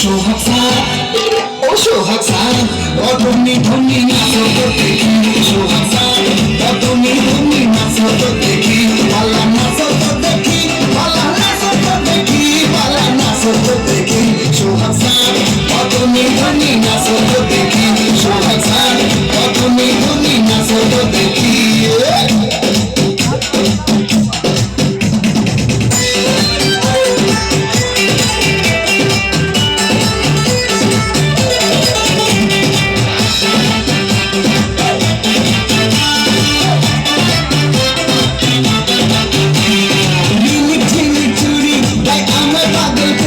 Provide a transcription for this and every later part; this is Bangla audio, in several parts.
সোহাগ স্যার ও সোহাগ স্যার অতনি ধনি নাচো দেখি সোহাগ স্যার অতনি ধনি নাচো দেখি পালা নাচো দেখি পালা নাচো দেখি vai pagando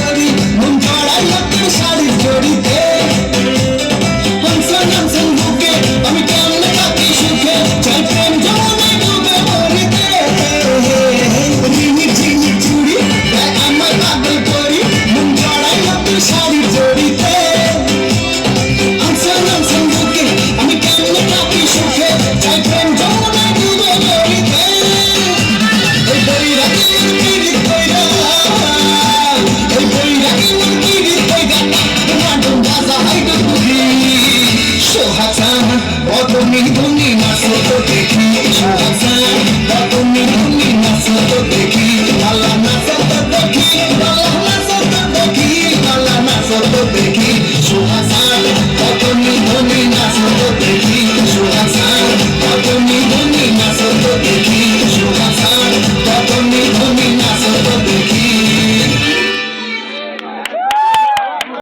সোহাসান বদনি ধুনি নাচো তো দেখি সোহাসান বদনি ধুনি নাচো তো দেখি লালা নাচো তো দেখি লালা নাচো সোহাসান